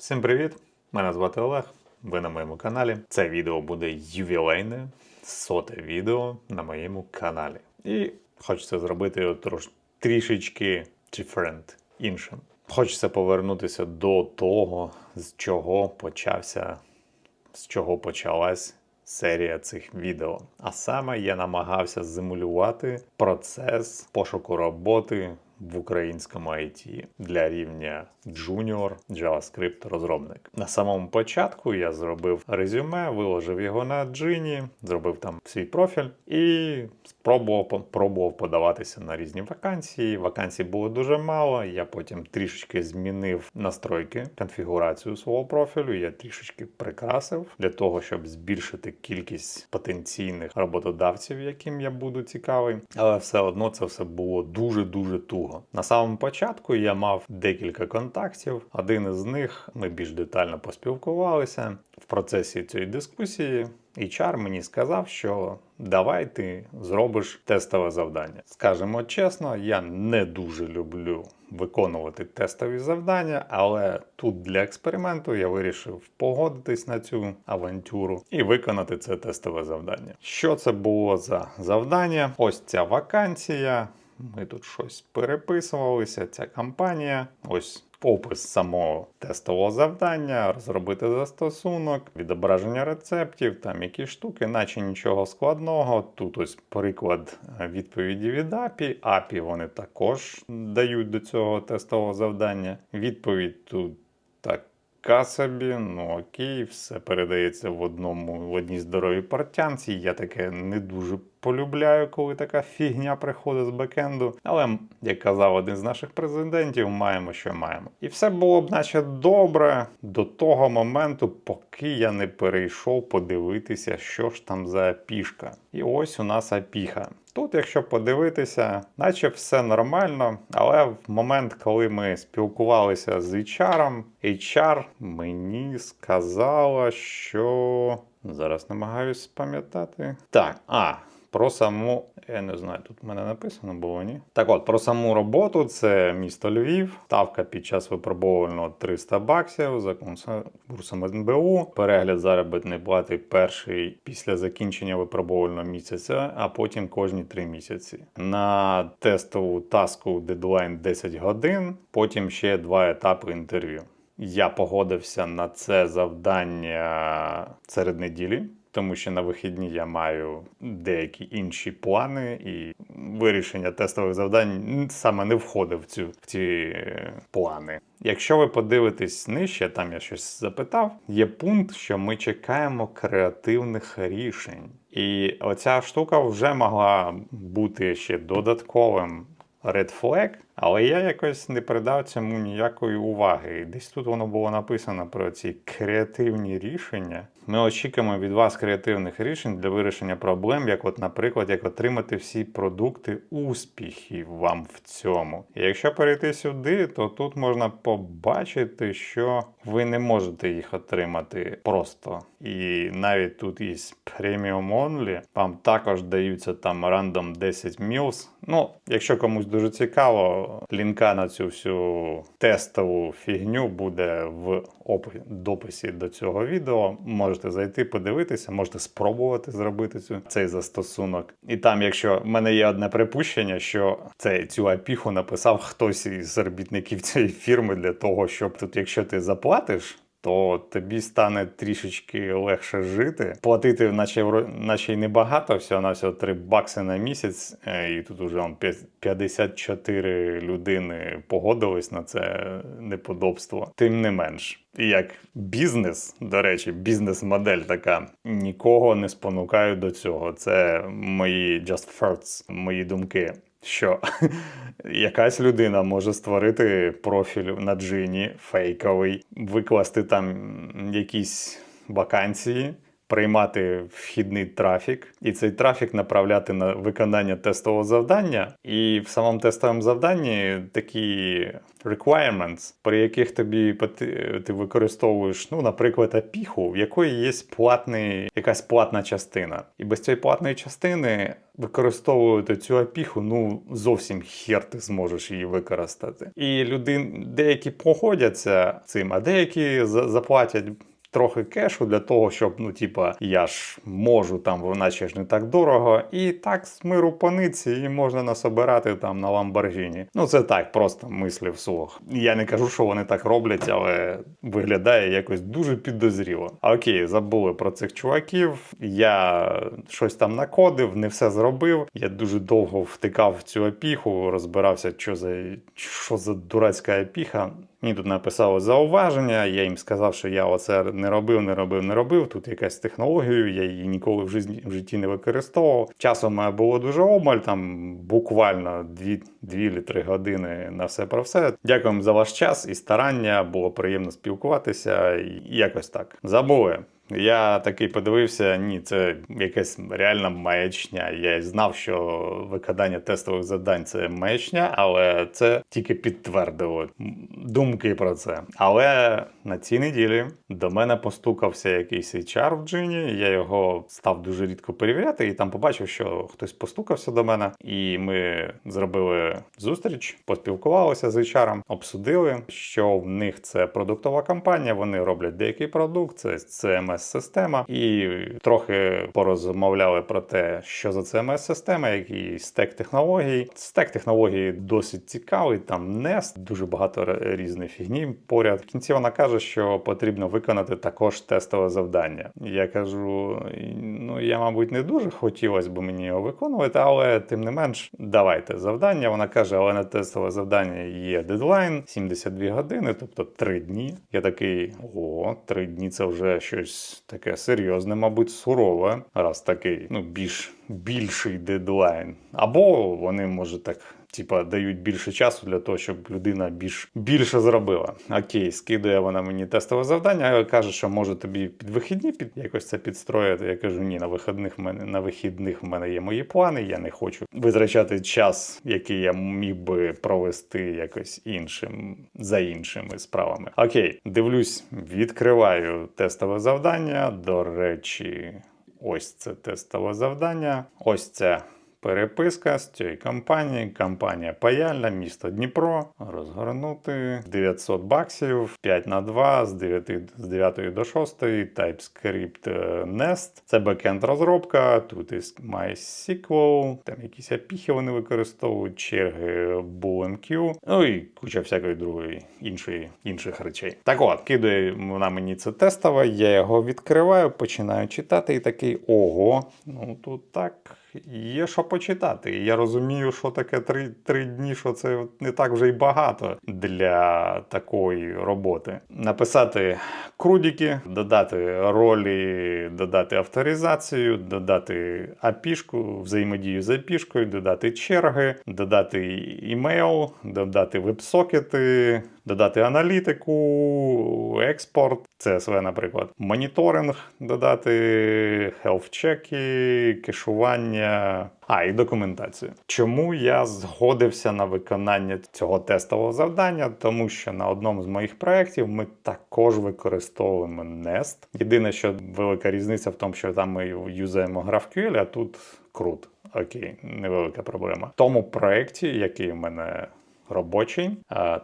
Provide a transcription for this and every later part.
Всім привіт! Мене звати Олег. Ви на моєму каналі. Це відео буде ювілейне, соте відео на моєму каналі. І хочеться зробити його трош трішечки different, іншим. Хочеться повернутися до того, з чого почався, з чого почалась серія цих відео. А саме я намагався зимулювати процес пошуку роботи в українському IT для рівня Junior JavaScript розробник. На самому початку я зробив резюме, виложив його на Джині, зробив там свій профіль і спробував пробував подаватися на різні вакансії. Вакансій було дуже мало. Я потім трішечки змінив настройки, конфігурацію свого профілю. Я трішечки прикрасив для того, щоб збільшити кількість потенційних роботодавців, яким я буду цікавий. Але все одно це все було дуже дуже туго. На самому початку я мав декілька контактів. Один із них ми більш детально поспілкувалися в процесі цієї дискусії. HR мені сказав, що давай ти зробиш тестове завдання. Скажемо чесно, я не дуже люблю виконувати тестові завдання, але тут для експерименту я вирішив погодитись на цю авантюру і виконати це тестове завдання. Що це було за завдання? Ось ця вакансія. Ми тут щось переписувалися. Ця кампанія. Ось опис самого тестового завдання, розробити застосунок, відображення рецептів, там якісь штуки, наче нічого складного. Тут ось приклад відповіді від API. API вони також дають до цього тестового завдання. Відповідь тут так. Собі, ну окей, все передається в одному в одній здоровій портянці. Я таке не дуже полюбляю, коли така фігня приходить з бекенду. Але, як казав один з наших президентів, маємо, що маємо. І все було б, наче добре, до того моменту, поки я не перейшов подивитися, що ж там за пішка. І ось у нас апіха. Тут, якщо подивитися, наче все нормально, але в момент, коли ми спілкувалися з HR, HR мені сказала, що зараз намагаюсь пам'ятати. Так, а. Про саму, я не знаю, тут в мене написано було, ні? Так от, про саму роботу це місто Львів, ставка під час випробовувального 300 баксів за курсом НБУ, перегляд заробітної плати перший після закінчення випробовувального місяця, а потім кожні 3 місяці. На тестову таску дедлайн 10 годин, потім ще два етапи інтерв'ю. Я погодився на це завдання серед неділі тому що на вихідні я маю деякі інші плани, і вирішення тестових завдань саме не входить в цю в ці е, плани. Якщо ви подивитесь нижче, там я щось запитав, є пункт, що ми чекаємо креативних рішень. І оця штука вже могла бути ще додатковим red flag, але я якось не придав цьому ніякої уваги. І десь тут воно було написано про ці креативні рішення. Ми очікуємо від вас креативних рішень для вирішення проблем, як, от, наприклад, як отримати всі продукти успіхів вам в цьому. І якщо перейти сюди, то тут можна побачити, що ви не можете їх отримати просто. І навіть тут із Premium Only вам також даються там random 10 meals. Ну, якщо комусь дуже цікаво, лінка на цю всю тестову фігню буде в дописі до цього відео. Можете зайти, подивитися, можете спробувати зробити цю цей застосунок. І там, якщо в мене є одне припущення, що це цю апіху написав хтось із робітників цієї фірми для того, щоб тут, якщо ти заплатиш то тобі стане трішечки легше жити. Платити, наче наче й небагато, всього на всього 3 бакси на місяць, е, і тут уже 54 людини погодились на це неподобство. Тим не менш. Як бізнес, до речі, бізнес-модель така нікого не спонукаю до цього. Це мої just thoughts, мої думки що якась людина може створити профіль на джині фейковий, викласти там якісь вакансії, приймати вхідний трафік, і цей трафік направляти на виконання тестового завдання. І в самому тестовому завданні такі requirements, при яких тобі ти використовуєш, ну, наприклад, апіху, в якої є платний, якась платна частина. І без цієї платної частини використовувати цю апіху, ну зовсім хер ти зможеш її використати. І люди деякі погодяться цим, а деякі заплатять. Трохи кешу для того, щоб, ну, типа, я ж можу там, наче ж не так дорого, і так з миру паниці, і можна насобирати там на Ламборгіні. Ну, це так, просто мислі вслух. Я не кажу, що вони так роблять, але виглядає якось дуже підозріло. Окей, забули про цих чуваків. Я щось там накодив, не все зробив. Я дуже довго втикав в цю опіху, розбирався, що за, що за дурацька опіха. Мені тут написали зауваження, я їм сказав, що я оце не робив, не робив, не робив. Тут якась технологія, я її ніколи в житті, в житті не використовував. Часом було дуже обмаль, там буквально 2-3 години на все про все. Дякуємо за ваш час і старання. Було приємно спілкуватися. І якось так. Забули. Я такий подивився, ні, це якась реальна маячня. Я знав, що виконання тестових завдань це маячня, але це тільки підтвердило думки про це. Але на цій неділі до мене постукався якийсь HR в джині. Я його став дуже рідко перевіряти, і там побачив, що хтось постукався до мене, і ми зробили зустріч, поспілкувалися з HR, обсудили, що в них це продуктова компанія. Вони роблять деякий продукт, це CMS-система, і трохи порозмовляли про те, що за CMS-система, який стек технологій. Стек технологій досить цікавий. Там Nest, дуже багато р- різної фігні поряд. В кінці вона каже, що потрібно виконати також тестове завдання. Я кажу: ну я, мабуть, не дуже хотілося б мені його виконувати, але тим не менш, давайте завдання. Вона каже, але на тестове завдання є дедлайн 72 години, тобто 3 дні. Я такий: о, 3 дні це вже щось таке серйозне, мабуть, сурове. Раз такий, ну більш більший дедлайн. Або вони може так. Типа дають більше часу для того, щоб людина більш більше зробила. Окей, скидує вона мені тестове завдання, каже, що може тобі під вихідні під якось це підстроїти. Я кажу, ні, на вихідних мене на вихідних в мене є мої плани. Я не хочу витрачати час, який я міг би провести якось іншим за іншими справами. Окей, дивлюсь, відкриваю тестове завдання. До речі, ось це тестове завдання. Ось це. Переписка з цієї компанії, компанія паяльна, місто Дніпро. Розгорнути 900 баксів, 5 на 2 з 9, з 9 до 6, TypeScript е, Nest. Це бекенд розробка. Тут є MySQL, там якісь апіхи вони використовують, черги BoolMQ, ну і куча всякої другої іншої інших речей. Так от, кидає вона мені це тестове, я його відкриваю, починаю читати, і такий ого, ну тут так. Є що почитати. І Я розумію, що таке три, три дні, що це не так вже й багато для такої роботи. Написати крудіки, додати ролі, додати авторизацію, додати апішку, взаємодію з апішкою, додати черги, додати імейл, додати веб-сокети, додати аналітику, експорт, CSV, наприклад, моніторинг, додати health-чеки, кешування. А, і документацію. Чому я згодився на виконання цього тестового завдання? Тому що на одному з моїх проєктів ми також використовуємо Nest. Єдине, що велика різниця в тому, що там ми юзаємо GraphQL, а тут CRUD. Окей, невелика проблема. В тому проєкті, який у мене робочий,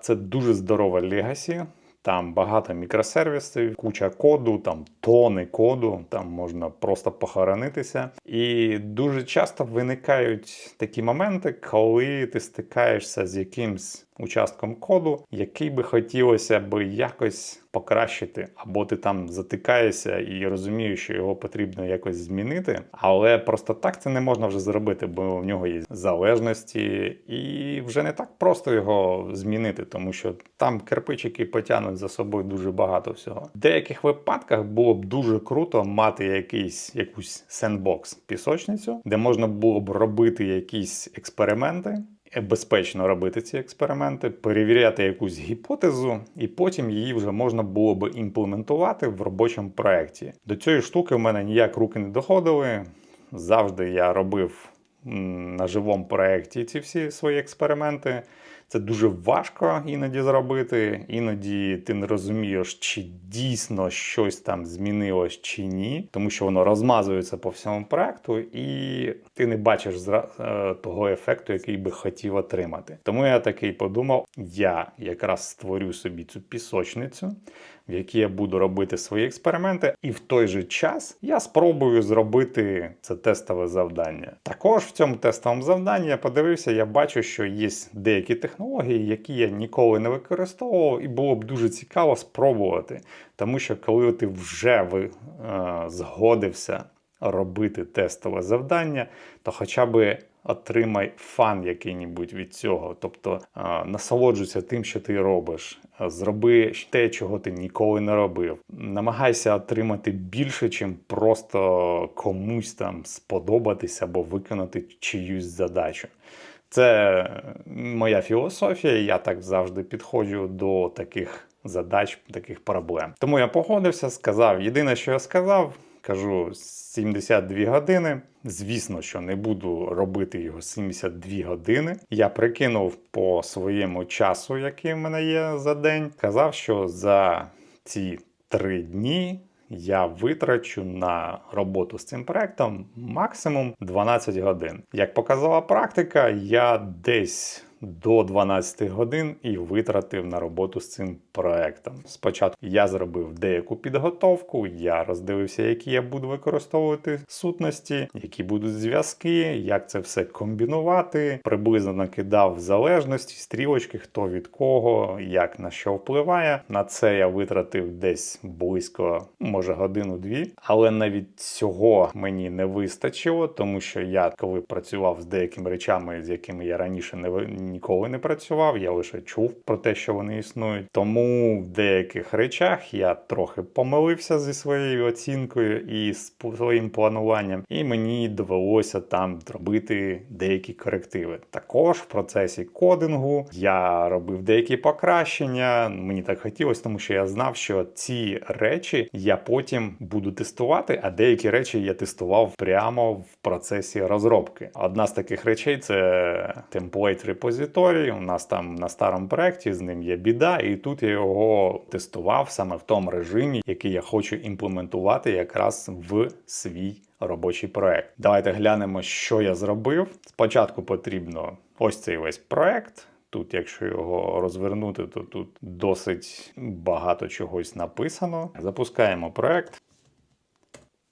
це дуже здорова легасі. Там багато мікросервісів, куча коду, там тони коду, там можна просто похоронитися. І дуже часто виникають такі моменти, коли ти стикаєшся з якимсь участком коду, який би хотілося би якось покращити, або ти там затикаєшся і розумієш, що його потрібно якось змінити, але просто так це не можна вже зробити, бо в нього є залежності, і вже не так просто його змінити, тому що там кирпичики потягнуть за собою дуже багато всього. В деяких випадках було б дуже круто мати якийсь якусь сендбокс пісочницю, де можна було б робити якісь експерименти. Безпечно робити ці експерименти, перевіряти якусь гіпотезу, і потім її вже можна було би імплементувати в робочому проєкті. До цієї штуки в мене ніяк руки не доходили. Завжди я робив на живому проєкті ці всі свої експерименти. Це дуже важко іноді зробити. Іноді ти не розумієш, чи дійсно щось там змінилось чи ні, тому що воно розмазується по всьому проекту, і ти не бачиш е, того ефекту, який би хотів отримати. Тому я такий подумав: я якраз створю собі цю пісочницю. В якій я буду робити свої експерименти, і в той же час я спробую зробити це тестове завдання. Також в цьому тестовому завданні я подивився, я бачу, що є деякі технології, які я ніколи не використовував, і було б дуже цікаво спробувати. Тому що коли ти вже ви, е, згодився робити тестове завдання, то хоча б отримай фан який-небудь від цього. Тобто насолоджуйся тим, що ти робиш. Зроби те, чого ти ніколи не робив. Намагайся отримати більше, чим просто комусь там сподобатися або виконати чиюсь задачу. Це моя філософія, я так завжди підходжу до таких задач, таких проблем. Тому я погодився, сказав. Єдине, що я сказав, кажу 72 години. Звісно, що не буду робити його 72 години. Я прикинув по своєму часу, який в мене є за день. Казав, що за ці три дні я витрачу на роботу з цим проектом максимум 12 годин. Як показала практика, я десь до 12 годин і витратив на роботу з цим проектом. Спочатку я зробив деяку підготовку, я роздивився, які я буду використовувати сутності, які будуть зв'язки, як це все комбінувати. Приблизно накидав залежності, стрілочки, хто від кого, як на що впливає. На це я витратив десь близько, може, годину-дві. Але навіть цього мені не вистачило, тому що я, коли працював з деякими речами, з якими я раніше не ніколи не працював, я лише чув про те, що вони існують. Тому в деяких речах я трохи помилився зі своєю оцінкою і своїм плануванням, і мені довелося там зробити деякі корективи. Також в процесі кодингу я робив деякі покращення. Мені так хотілося, тому що я знав, що ці речі я потім буду тестувати, а деякі речі я тестував прямо в процесі розробки. Одна з таких речей це темплейт репозиторій. У нас там на старому проєкті з ним є біда, і тут я його тестував саме в тому режимі, який я хочу імплементувати якраз в свій робочий проект. Давайте глянемо, що я зробив. Спочатку потрібно ось цей весь проект. Тут, якщо його розвернути, то тут досить багато чогось написано. Запускаємо проект.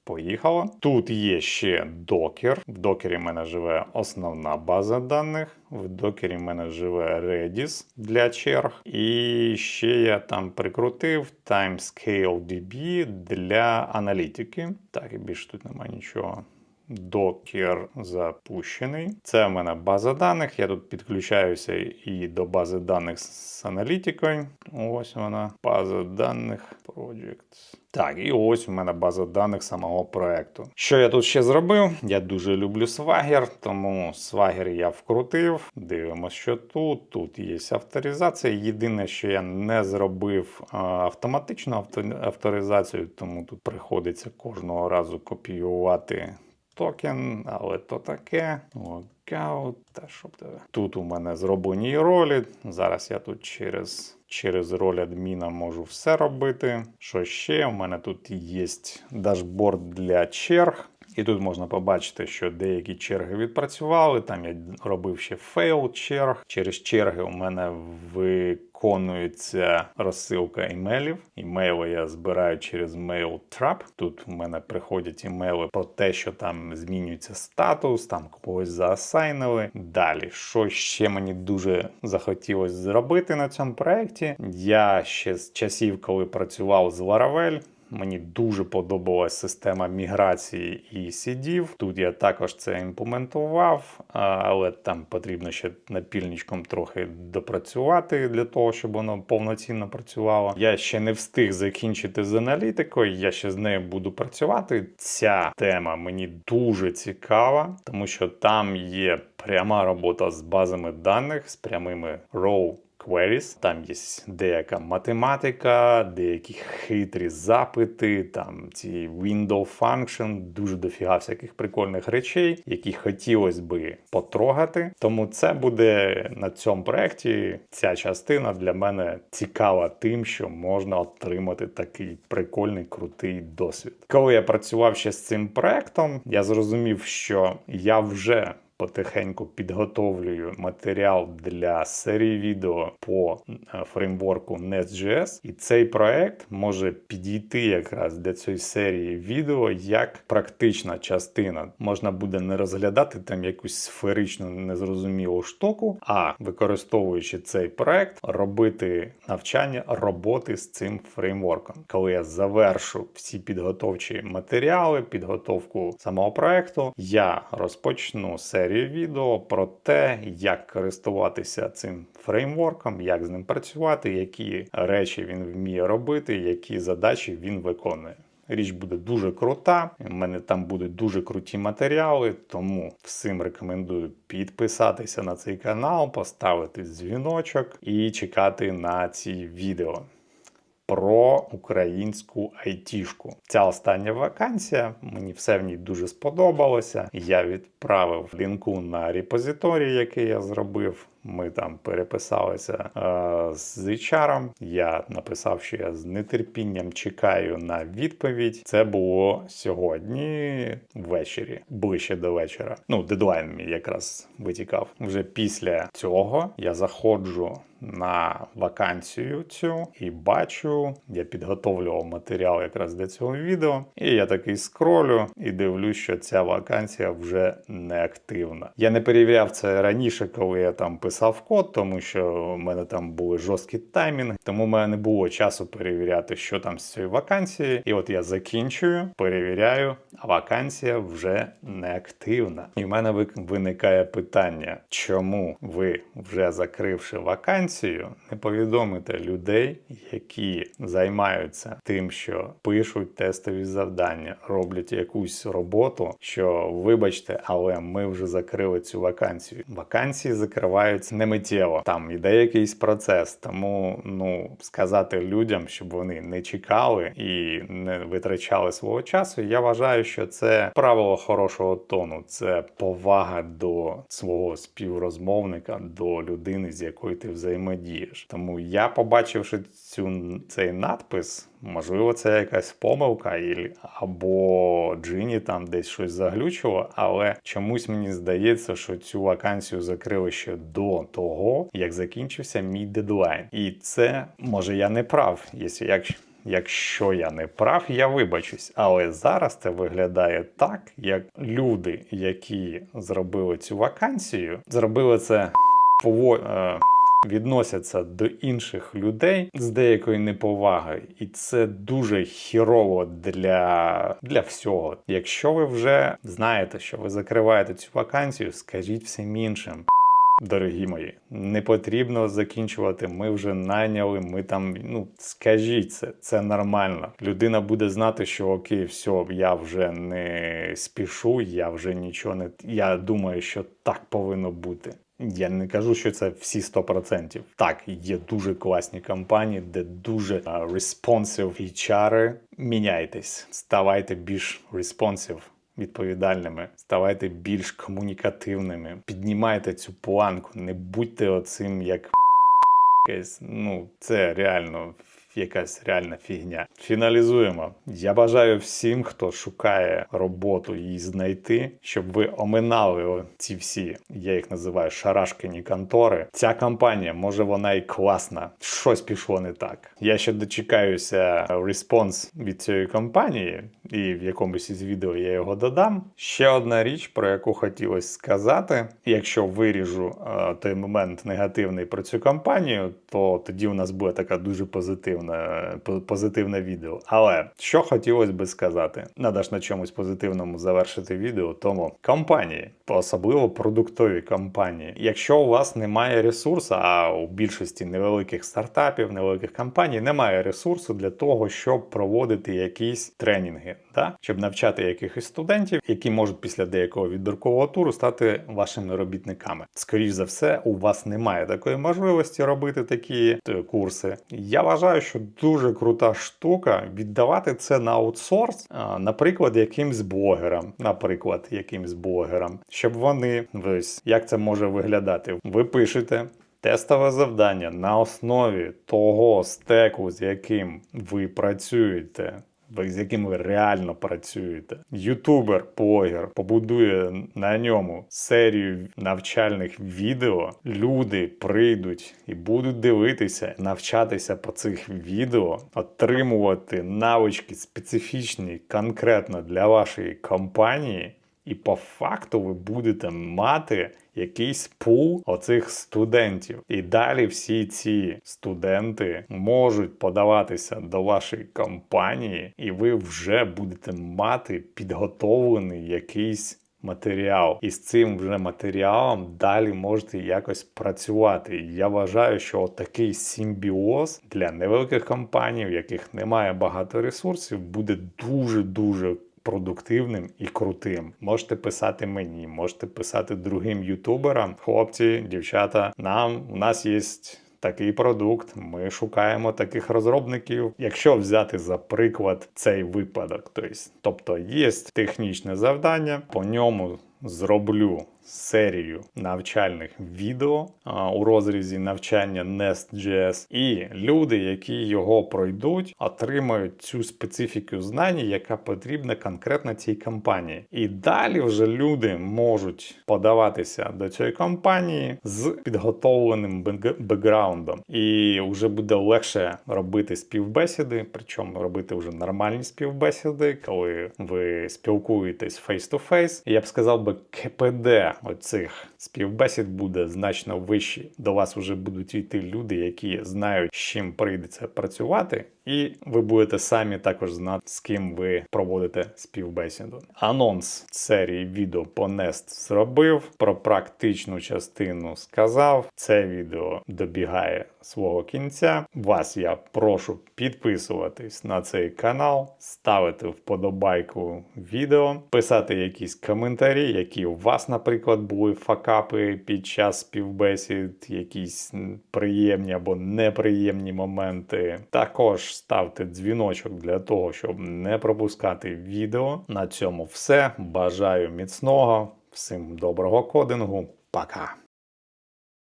Поїхало. Тут є ще докер. В докері мене живе основна база даних. В докері мене живе Redis для черг. І ще я там прикрутив Timescale DB для аналітики. Так, і більше тут немає нічого. Докер запущений. Це в мене база даних. Я тут підключаюся і до бази даних з аналітикою. Ось вона. База даних Projects. Так, і ось у мене база даних самого проекту. Що я тут ще зробив? Я дуже люблю Swagger, тому Swagger я вкрутив. Дивимося, що тут. Тут є авторизація. Єдине, що я не зробив автоматичну авторизацію, тому тут приходиться кожного разу копіювати токен, але то таке. Локаут, та щоб тебе. Тут у мене зроблені ролі. Зараз я тут через, через роль адміна можу все робити. Що ще? У мене тут є дашборд для черг. І тут можна побачити, що деякі черги відпрацювали. Там я робив ще фейл черг. Через черги у мене виконується розсилка імейлів. Імейли я збираю через MailTrap. Тут у мене приходять імейли про те, що там змінюється статус, там когось заасайнили. Далі, що ще мені дуже захотілося зробити на цьому проєкті. Я ще з часів, коли працював з Laravel, Мені дуже подобалась система міграції і сідів. Тут я також це імплементував, але там потрібно ще напільничком трохи допрацювати для того, щоб воно повноцінно працювало. Я ще не встиг закінчити з аналітикою. Я ще з нею буду працювати. Ця тема мені дуже цікава, тому що там є пряма робота з базами даних, з прямими raw queries. Там є деяка математика, деякі хитрі запити, там ці window function, дуже дофіга всяких прикольних речей, які хотілося би потрогати. Тому це буде на цьому проєкті. Ця частина для мене цікава тим, що можна отримати такий прикольний крутий досвід. Коли я працював ще з цим проектом, я зрозумів, що я вже потихеньку підготовлюю матеріал для серії відео по е, фреймворку Nest.js, і цей проект може підійти якраз для цієї серії відео як практична частина. Можна буде не розглядати там якусь сферичну незрозумілу штуку, а використовуючи цей проект, робити навчання роботи з цим фреймворком. Коли я завершу всі підготовчі матеріали, підготовку самого проекту, я розпочну серію відео про те, як користуватися цим фреймворком, як з ним працювати, які речі він вміє робити, які задачі він виконує. Річ буде дуже крута. У мене там будуть дуже круті матеріали, тому всім рекомендую підписатися на цей канал, поставити дзвіночок і чекати на ці відео. Про українську айтішку. Ця остання вакансія, мені все в ній дуже сподобалося. Я відправив лінку на репозиторій, який я зробив. Ми там переписалися е, з HR. Я написав, що я з нетерпінням чекаю на відповідь. Це було сьогодні ввечері, ближче до вечора. Ну, дедлайн мій якраз витікав. Вже після цього я заходжу на вакансію цю і бачу, я підготовлював матеріал якраз для цього відео. І я такий скролю і дивлюсь, що ця вакансія вже не активна. Я не перевіряв це раніше, коли я там писав код, тому що в мене там були жорсткі таймінги, тому в мене не було часу перевіряти, що там з цією вакансією. І от я закінчую, перевіряю, а вакансія вже не активна. І в мене виникає питання, чому ви, вже закривши вакансію, не повідомите людей, які займаються тим, що пишуть тестові завдання, роблять якусь роботу, що вибачте, але ми вже закрили цю вакансію. Вакансії закриваються не миттєво. Там іде якийсь процес. Тому ну сказати людям, щоб вони не чекали і не витрачали свого часу. Я вважаю, що це правило хорошого тону, це повага до свого співрозмовника, до людини, з якою ти взаємодієш. Тому я, побачивши цю цей надпис. Можливо, це якась помилка, або Джині там десь щось заглючило, але чомусь мені здається, що цю вакансію закрили ще до того, як закінчився мій дедлайн. І це може я не прав, як. Якщо я не прав, я вибачусь. Але зараз це виглядає так, як люди, які зробили цю вакансію, зробили це пово... відносяться до інших людей з деякою неповагою, і це дуже хірово для, для всього. Якщо ви вже знаєте, що ви закриваєте цю вакансію, скажіть всім іншим. Дорогі мої, не потрібно закінчувати. Ми вже найняли. Ми там, ну скажіть це, це нормально. Людина буде знати, що окей, все, я вже не спішу, я вже нічого не. Я думаю, що так повинно бути. Я не кажу, що це всі 100%. Так, є дуже класні компанії, де дуже responsive HR. Міняйтесь, ставайте більш responsive відповідальними, ставайте більш комунікативними, піднімайте цю планку, не будьте оцим як якесь, ну це реально якась реальна фігня. Фіналізуємо. Я бажаю всім, хто шукає роботу її знайти, щоб ви оминали ці всі, я їх називаю шарашкині контори. Ця компанія, може вона і класна, щось пішло не так. Я ще дочекаюся респонс від цієї компанії, і в якомусь із відео я його додам. Ще одна річ, про яку хотілося сказати. Якщо виріжу е, той момент негативний про цю компанію, то тоді у нас буде така дуже позитивна позитивне відео. Але що хотілося би сказати, надо ж на чомусь позитивному завершити відео. Тому компанії, особливо продуктові компанії, якщо у вас немає ресурсу, а у більшості невеликих стартапів, невеликих компаній немає ресурсу для того, щоб проводити якісь тренінги, да? щоб навчати якихось студентів, які можуть після деякого відбіркового туру стати вашими робітниками. Скоріш за все, у вас немає такої можливості робити такі е, курси. Я вважаю, що дуже крута штука віддавати це на аутсорс, наприклад, якимсь блогерам, наприклад, якимсь блогерам, щоб вони ось як це може виглядати. Ви пишете. Тестове завдання на основі того стеку, з яким ви працюєте, ви- з яким ви реально працюєте. Ютубер, блогер побудує на ньому серію навчальних відео. Люди прийдуть і будуть дивитися, навчатися по цих відео, отримувати навички специфічні конкретно для вашої компанії. І по факту ви будете мати якийсь пул оцих студентів. І далі всі ці студенти можуть подаватися до вашої компанії, і ви вже будете мати підготовлений якийсь. Матеріал, і з цим вже матеріалом далі можете якось працювати. Я вважаю, що такий симбіоз для невеликих компаній, в яких немає багато ресурсів, буде дуже дуже продуктивним і крутим. Можете писати мені, можете писати другим ютуберам. Хлопці, дівчата, нам у нас є. Такий продукт, ми шукаємо таких розробників. Якщо взяти за приклад цей випадок, тобто, є технічне завдання, по ньому зроблю серію навчальних відео а, у розрізі навчання Nest.js, і люди, які його пройдуть, отримають цю специфіку знань, яка потрібна конкретно цій компанії. І далі вже люди можуть подаватися до цієї компанії з підготовленим бекграундом, і вже буде легше робити співбесіди, причому робити вже нормальні співбесіди, коли ви спілкуєтесь face-to-face. Я б сказав би, КПД оцих співбесід буде значно вищий. До вас вже будуть йти люди, які знають, з чим прийдеться працювати, і ви будете самі також знати, з ким ви проводите співбесіду. Анонс серії відео по Nest зробив. Про практичну частину сказав. Це відео добігає свого кінця. Вас я прошу підписуватись на цей канал, ставити вподобайку відео, писати якісь коментарі, які у вас, наприклад, були факапи під час співбесід, якісь приємні або неприємні моменти. Також ставте дзвіночок для того, щоб не пропускати відео. На цьому все. Бажаю міцного, всім доброго кодингу. Пока!